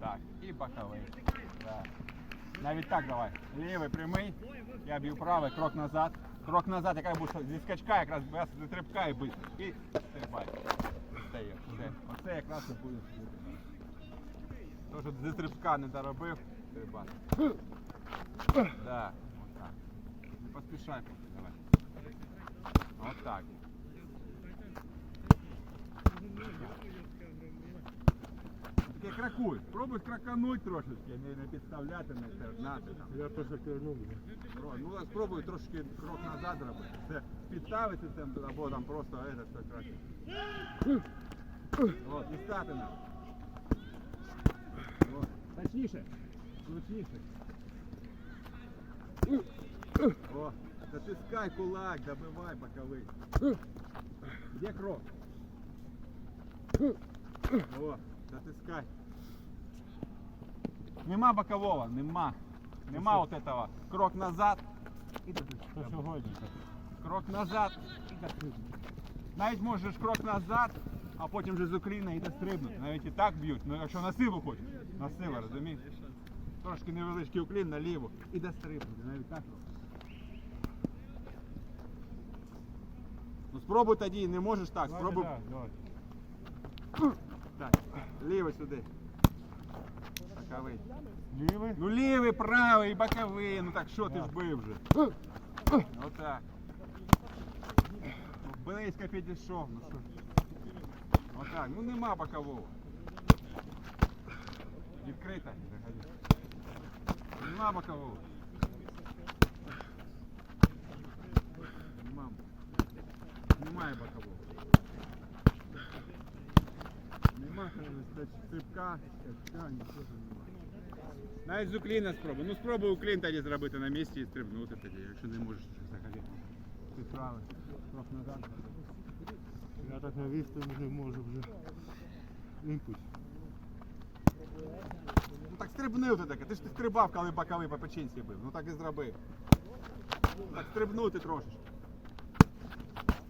Так, і боковий. Так. Навіть так давай. Лівий прямий, я б'ю правий, крок назад. Крок назад, яка буде зі скачка, якраз без стрибка і бити. І стрибай. Це є, все. Оце якраз і буде. То, що зі стрибка не доробив, стрибай. Так, отак. Не поспішай давай. Отак. Таке кракуй. Пробуй кракануть трошечки, не, підставляти, не тернати. Я просто кернув. Ну, а спробуй трошки крок назад зробити. Це підставити там, або там просто это, все краще. От, і стати нам. Точніше. Точніше. О, затискай кулак, добивай боковий. Де крок? О, затискай. Нема бокового, нема. Нема вот этого. Крок назад. І Що сьогодні? Крок назад. І дострибнути. Навіть можеш крок назад, а потім вже з Україна і дострибнути. Навіть і так б'ють. Ну якщо на силу хочеш. На силу, розумієш? Трошки невеличкий уклін наліво і дострибнути. Навіть так. Ну спробуй тоді, не можеш так. Спробуй. Так, лівий сюди. Боковий. Лівий? Ну лівий, правий, боковий. Ну так що ти ж бив вже? Отак. Ну, Близько підійшов, ну що. Отак, ну нема бокового. Відкрита. Нема бокового. Нема. Немає бокового. Нема е, стрибка, скачка, нічого нема. Навіть з укліна спробуй. Ну спробуй уклін тоді зробити на місці і стрибнути тоді, якщо не можеш взагалі. Ти правий. Крок назад. Я так навісти не можу вже. Імпульс. Ну так стрибнув ти таке. Ти ж ти стрибав, коли боковий по печінці бив. Ну так і зроби. Ну, так стрибнути трошечки.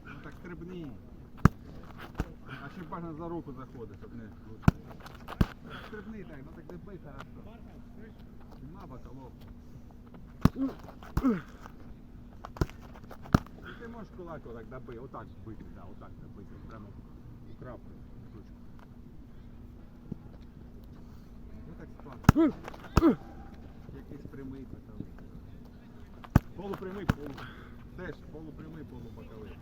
Ну так стрибни. А бажано за руку заходить, щоб не. Так ну так не бий хорошо. Нема бокового. Ну, Ти можеш кулак отак доби, отак бити, да, отак добити, прямо у крапку. Ну так спати. Якийсь прямий боковий. Полупрямий, полу. Теж полупрямий, полубоковий.